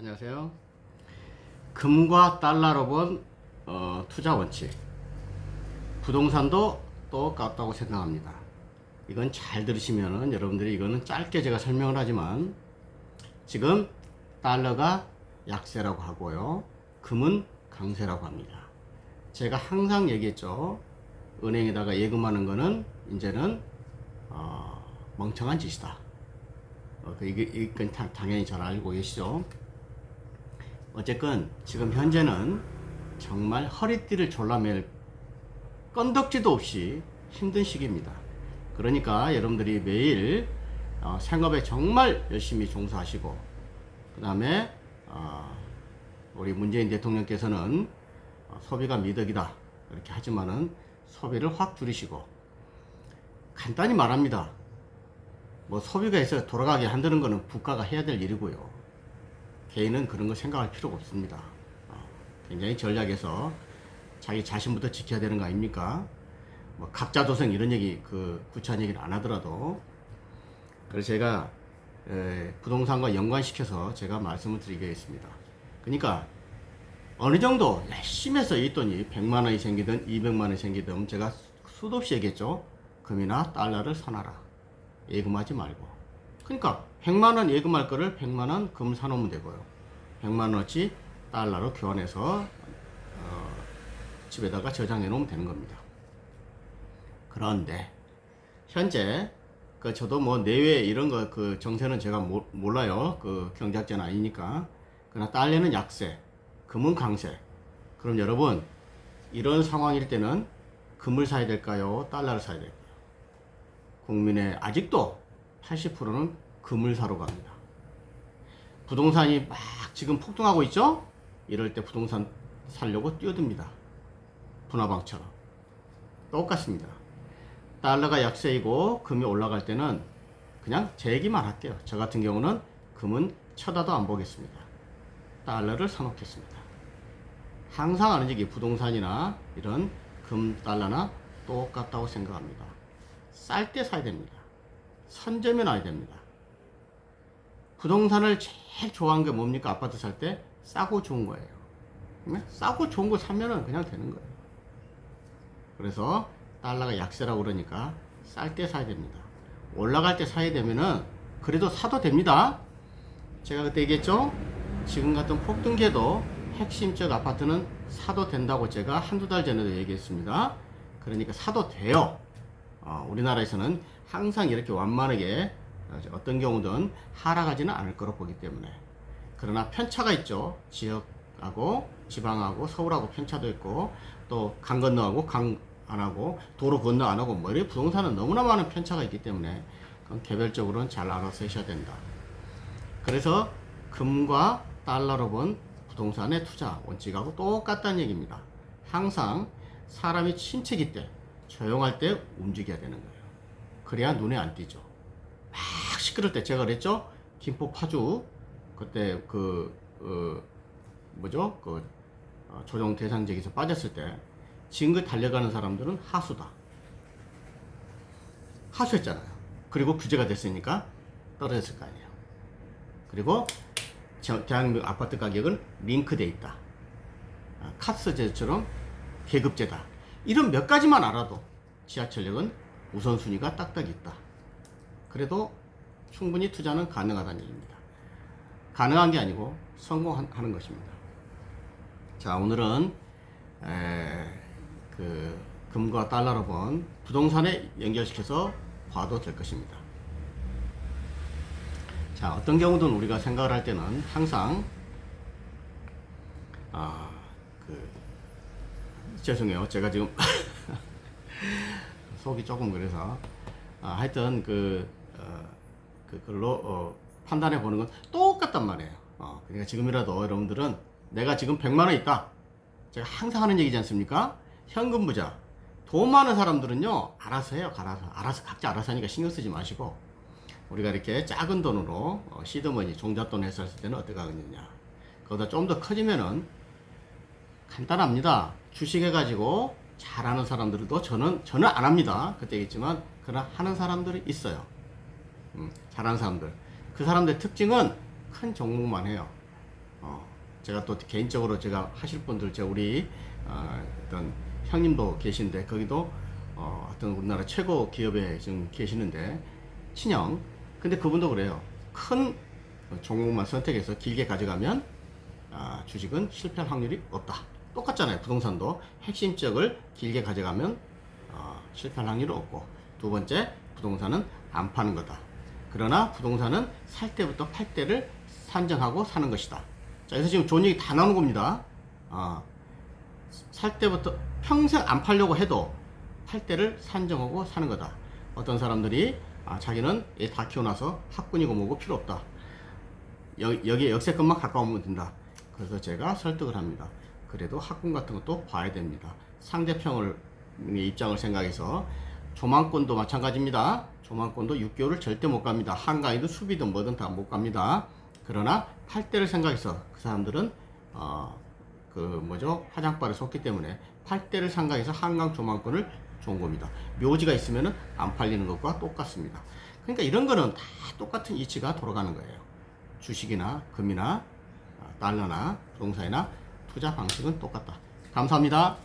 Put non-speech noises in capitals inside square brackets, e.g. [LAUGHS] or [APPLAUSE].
안녕하세요. 금과 달러로 본 어, 투자 원칙. 부동산도 똑같다고 생각합니다. 이건 잘 들으시면은 여러분들이 이거는 짧게 제가 설명을 하지만 지금 달러가 약세라고 하고요. 금은 강세라고 합니다. 제가 항상 얘기했죠. 은행에다가 예금하는 거는 이제는 어, 멍청한 짓이다. 어, 그 이게 이건 다- 당연히 잘 알고 계시죠. 어쨌건 지금 현재는 정말 허리띠를 졸라맬 건덕지도 없이 힘든 시기입니다. 그러니까 여러분들이 매일 어, 생업에 정말 열심히 종사하시고 그 다음에 어, 우리 문재인 대통령께서는 어, 소비가 미덕이다 이렇게 하지만은 소비를 확 줄이시고 간단히 말합니다. 뭐 소비가 있어 돌아가게 한다는 거는 국가가 해야 될 일이고요. 개인은 그런 거 생각할 필요가 없습니다. 어, 굉장히 전략에서 자기 자신부터 지켜야 되는 거 아닙니까? 뭐 각자 도생 이런 얘기 그 구체한 얘기를 안 하더라도 그래서 제가 에, 부동산과 연관시켜서 제가 말씀을 드리겠습니다. 그러니까 어느 정도 열심히 해서 이 돈이 100만 원이 생기든 200만 원이 생기든 제가 수도 없이 얘기했죠. 금이나 달러를 사놔라. 예금하지 말고. 그러니까 100만 원 예금할 거를 100만 원 금 사놓으면 되고요. 100만 원어치 달러로 교환해서 어, 집에다가 저장해 놓으면 되는 겁니다. 그런데 현재 그 저도 뭐 내외 이런 거 그 정세는 제가 모, 몰라요. 그 경제학자는 아니니까. 그러나 달러는 약세, 금은 강세. 그럼 여러분 이런 상황일 때는 금을 사야 될까요? 달러를 사야 될까요? 국민의 아직도 80%는 금을 사러 갑니다. 부동산이 막 지금 폭등하고 있죠? 이럴 때 부동산 살려고 뛰어듭니다. 분화방처럼. 똑같습니다. 달러가 약세이고 금이 올라갈 때는 그냥 제 얘기만 할게요. 저 같은 경우는 금은 쳐다도 안 보겠습니다. 달러를 사놓겠습니다. 항상 하는 얘기 부동산이나 이런 금 달러나 똑같다고 생각합니다. 쌀 때 사야 됩니다. 선점에 놔야 됩니다. 부동산을 제일 좋아하는 게 뭡니까? 아파트 살 때 싸고 좋은 거예요. 네? 싸고 좋은 거 사면은 그냥 되는 거예요. 그래서 달러가 약세라고 그러니까 쌀 때 사야 됩니다. 올라갈 때 사야 되면은 그래도 사도 됩니다. 제가 그때 얘기했죠? 지금 같은 폭등기에도 핵심적 아파트는 사도 된다고 제가 한두 달 전에도 얘기했습니다. 그러니까 사도 돼요. 어, 우리나라에서는 항상 이렇게 완만하게 어, 어떤 경우든 하락하지는 않을 거로 보기 때문에 그러나 편차가 있죠. 지역하고 지방하고 서울하고 편차도 있고 또 강 건너하고 강 안 하고 도로 건너 안 하고 뭐 부동산은 너무나 많은 편차가 있기 때문에 그건 개별적으로는 잘 알아서 하셔야 된다. 그래서 금과 달러로 본 부동산의 투자 원칙하고 똑같다는 얘기입니다. 항상 사람이 침체기 때, 조용할 때 움직여야 되는 거예요. 그래야 눈에 안 띄죠. 막 시끄러울 때 제가 그랬죠? 김포 파주 그때 그 어, 뭐죠? 그 어, 조정 대상직에서 빠졌을 때 지금 달려가는 사람들은 하수다. 하수했잖아요. 그리고 규제가 됐으니까 떨어졌을 거 아니에요. 그리고 저- 대한민국 아파트 가격은 링크돼 있다. 아, 카스제처럼 계급제다. 이런 몇 가지만 알아도 지하철역은 우선순위가 딱딱 있다. 그래도 충분히 투자는 가능하다는 얘기입니다. 가능한 게 아니고 성공하는 것입니다. 자, 오늘은 에, 그 금과 달러로 본 부동산에 연결시켜서 봐도 될 것입니다. 자, 어떤 경우든 우리가 생각을 할 때는 항상 아, 그 죄송해요. 제가 지금 [LAUGHS] 속이 조금 그래서 아, 하여튼 그 어, 그걸로 어, 판단해 보는 건 똑같단 말이에요. 어, 그러니까 지금이라도 여러분들은 내가 지금 100만 원 있다. 제가 항상 하는 얘기지 않습니까? 현금 부자. 돈 많은 사람들은요, 알아서 해요, 알아서. 알아서, 각자 알아서 하니까 신경 쓰지 마시고. 우리가 이렇게 작은 돈으로, 어, 시드머니, 종잣돈 했을 때는 어떻게 하겠느냐. 거기다 좀 더 커지면은 간단합니다. 주식 해가지고 잘하는 사람들도 저는, 저는 안 합니다. 그때 얘기했지만, 그러나 하는 사람들이 있어요. 음, 잘하는 사람들. 그 사람들의 특징은 큰 종목만 해요. 어, 제가 또 개인적으로 제가 하실 분들 제가 우리 어, 어떤 형님도 계신데 거기도 어, 어떤 우리나라 최고 기업에 지금 계시는데 친형 근데 그분도 그래요 큰 종목만 선택해서 길게 가져가면 아, 주식은 실패할 확률이 없다 똑같잖아요 부동산도 핵심 지역을 길게 가져가면 어, 실패할 확률이 없고 두 번째 부동산은 안 파는 거다 그러나 부동산은 살 때부터 팔 때를 산정하고 사는 것이다 자 그래서 지금 좋은 얘기 다 나오는 겁니다 아, 살 때부터 평생 안 팔려고 해도 팔 때를 산정하고 사는 거다. 어떤 사람들이 아, 자기는 얘다 키워놔서 학군이고 뭐고 필요 없다. 여, 여기에 역세권만 가까우면 된다. 그래서 제가 설득을 합니다. 그래도 학군 같은 것도 봐야 됩니다. 상대평을 입장을 생각해서 조망권도 마찬가지입니다. 조망권도 6개월을 절대 못 갑니다. 한가위든 수비든 뭐든 다 못 갑니다. 그러나 팔 때를 생각해서 그 사람들은 어, 그 뭐죠 화장발에 속기 때문에 팔 때를 생각해서 한강 조망권을 좋은 겁니다. 묘지가 있으면은 안 팔리는 것과 똑같습니다. 그러니까 이런 거는 다 똑같은 이치가 돌아가는 거예요. 주식이나 금이나 아, 달러나 부동산이나 투자 방식은 똑같다. 감사합니다.